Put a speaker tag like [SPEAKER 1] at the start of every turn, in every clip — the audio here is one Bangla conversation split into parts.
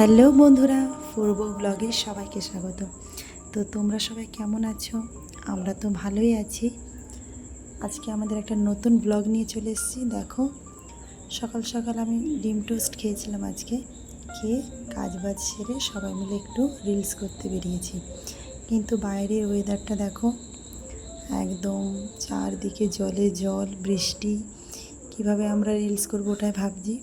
[SPEAKER 1] হ্যালো বন্ধুরা, পূর্ব ব্লগে সবাইকে স্বাগত। তো তোমরা সবাই কেমন আছো? আমরা তো ভালোই আছি। আজকে আমাদের একটা নতুন ব্লগ নিয়ে চলে এসেছি, দেখো। সকাল সকাল আমি ডিম টোস্ট খেয়েছিলাম আজকে, খেয়ে কাজ বাজ সেরে সবাই মিলে একটু রিলস করতে বেরিয়েছি। কিন্তু বাইরের ওয়েদারটা দেখো, একদম চারদিকে জলে জল, বৃষ্টি, কীভাবে আমরা রিলস করব ওটাই ভাবছি।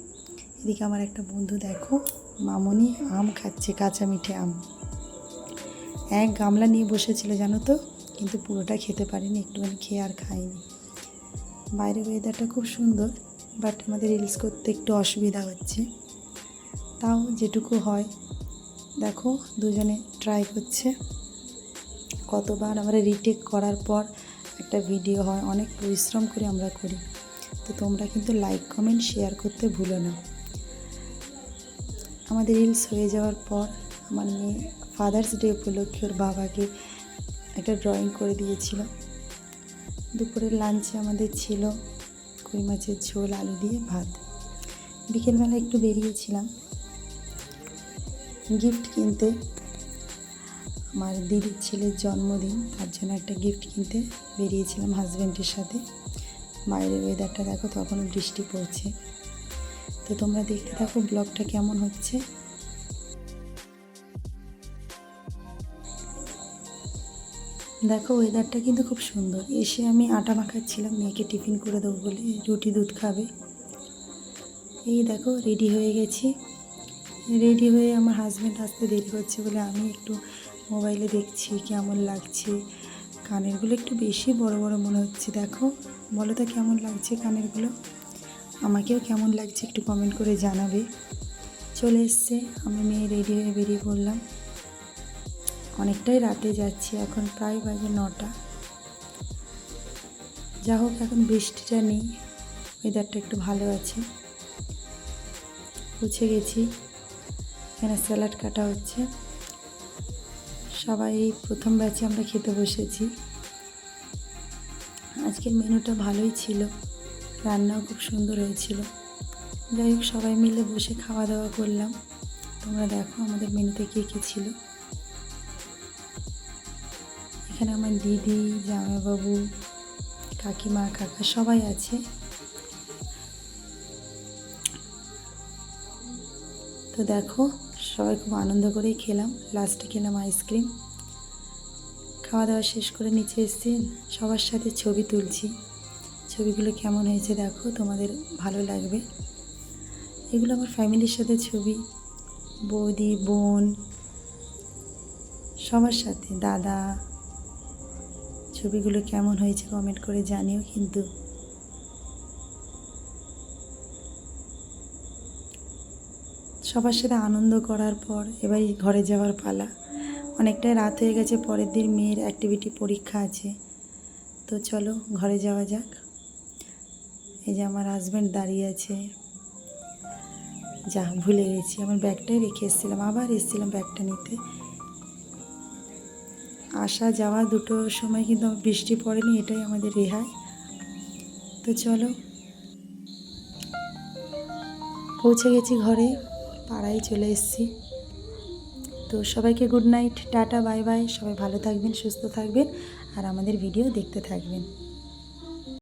[SPEAKER 1] এদিকে আমার একটা বন্ধু, দেখো, মামনি আম খাচ্ছে, কাঁচা মিঠে আম। এক গামলা নিয়ে বসেছিল, জানো তো? কিন্তু পুরোটা খেতে পারিনি, একটুখানি খেয়ে আর খাইনি। বাইরের ওয়েদারটা খুব সুন্দর বাট আমাদের রিলস করতে একটু অসুবিধা হচ্ছে। তাও যেটুকু হয়। দেখো, দুজনে ট্রাই করছে। কতবার আমরা রিটেক করার পর একটা ভিডিও হয়, অনেক পরিশ্রম করে আমরা করি। তো তোমরা কিন্তু লাইক কমেন্ট শেয়ার করতে ভুলো না। আমাদের রিলস হয়ে যাওয়ার পর আমার মেয়ে ফাদার্স ডে উপলক্ষে ওর বাবাকে একটা ড্রয়িং করে দিয়েছিল। দুপুরের লাঞ্চে আমাদের ছিল কই মাছের ঝোল, আলু দিয়ে ভাত। বিকেলবেলা একটু বেরিয়েছিলাম। গিফট কিনতে। আমার দিদির ছেলের জন্মদিন, তার জন্য একটা গিফট কিনতে বেরিয়েছিলাম হাজব্যান্ডের সাথে। বাইরের ওয়েদারটা দেখো তখনও বৃষ্টি পড়ছে। তো তোমরা দেখতে থাকো ব্লগটা কেমন হচ্ছে। দেখো ওয়েদারটা কিন্তু খুব সুন্দর। এসে আমি আটা মাখাচ্ছিলাম, মেয়েকে টিফিন করে দেবো বলে, রুটি দুধ খাবে। এই দেখো রেডি হয়ে গেছি। রেডি হয়ে আমার হাজব্যান্ড আসতে দেরি হচ্ছে বলে আমি একটু মোবাইলে দেখছি কেমন লাগছে। কানেরগুলো একটু বেশি বড় বড় মনে হচ্ছে, দেখো। বলো তো কেমন লাগছে কানেরগুলো? আমাকেও কেমন লাগছে একটু কমেন্ট করে জানাবে। চলে এসছে, আমি মেয়ে রেডি হয়ে বেরিয়ে পড়লাম। অনেকটাই রাতে যাচ্ছি, এখন প্রায় বাজে নটা। যা হোক, এখন বৃষ্টিটা নেই ওয়েদারটা একটু ভালো আছে। পৌঁছে গেছি, এখানে স্যালাড কাটা হচ্ছে। সবাই প্রথম ব্যাচে আমরা খেতে বসেছি। আজকের মেনুটা ভালোই ছিল। রান্নাও খুব সুন্দর হয়েছিল। যাই হোক, সবাই মিলে বসে খাওয়া দাওয়া করলাম। তোমরা দেখো আমাদের মেনুতে কী কী ছিল। এখানে আমার দিদি, জামাইবাবু, কাকিমা, কাকা সবাই আছে। তো দেখো, সবাই খুব আনন্দ করেই খেলাম। লাস্টে খেলাম আইসক্রিম। খাওয়া দাওয়া শেষ করে নিচে এসেছি সবার সাথে ছবি তুলছি। ছবিগুলো কেমন হয়েছে দেখো, তোমাদের ভালো লাগবে। এগুলো আমার ফ্যামিলির সাথে ছবি। বৌদি, বোন, সবার সাথে। দাদা, ছবিগুলো কেমন হয়েছে কমেন্ট করে জানিও কিন্তু। সবার সাথে আনন্দ করার পর এবার ঘরে যাওয়ার পালা। অনেকটাই রাত হয়ে গেছে, পরের দিন মেয়ের অ্যাক্টিভিটি পরীক্ষা আছে। তো চলো, ঘরে যাওয়া যাক। এই যে আমার হাজব্যান্ড দাঁড়িয়ে আছে। যা, ভুলে গেছি। আমার ব্যাগটাই রেখে এসেছিলাম, আবার এসেছিলাম ব্যাগটা নিতে। আসা যাওয়া দুটো সময় কিন্তু বৃষ্টি পড়েনি, এটাই আমাদের রেহাই। তো চলো। পৌঁছে গেছি ঘরে, পাড়ায় চলে এসেছি। তো সবাইকে good night tata bye bye সবাই ভালো থাকবেন, সুস্থ থাকবেন, আর আমাদের ভিডিও দেখতে থাকবেন।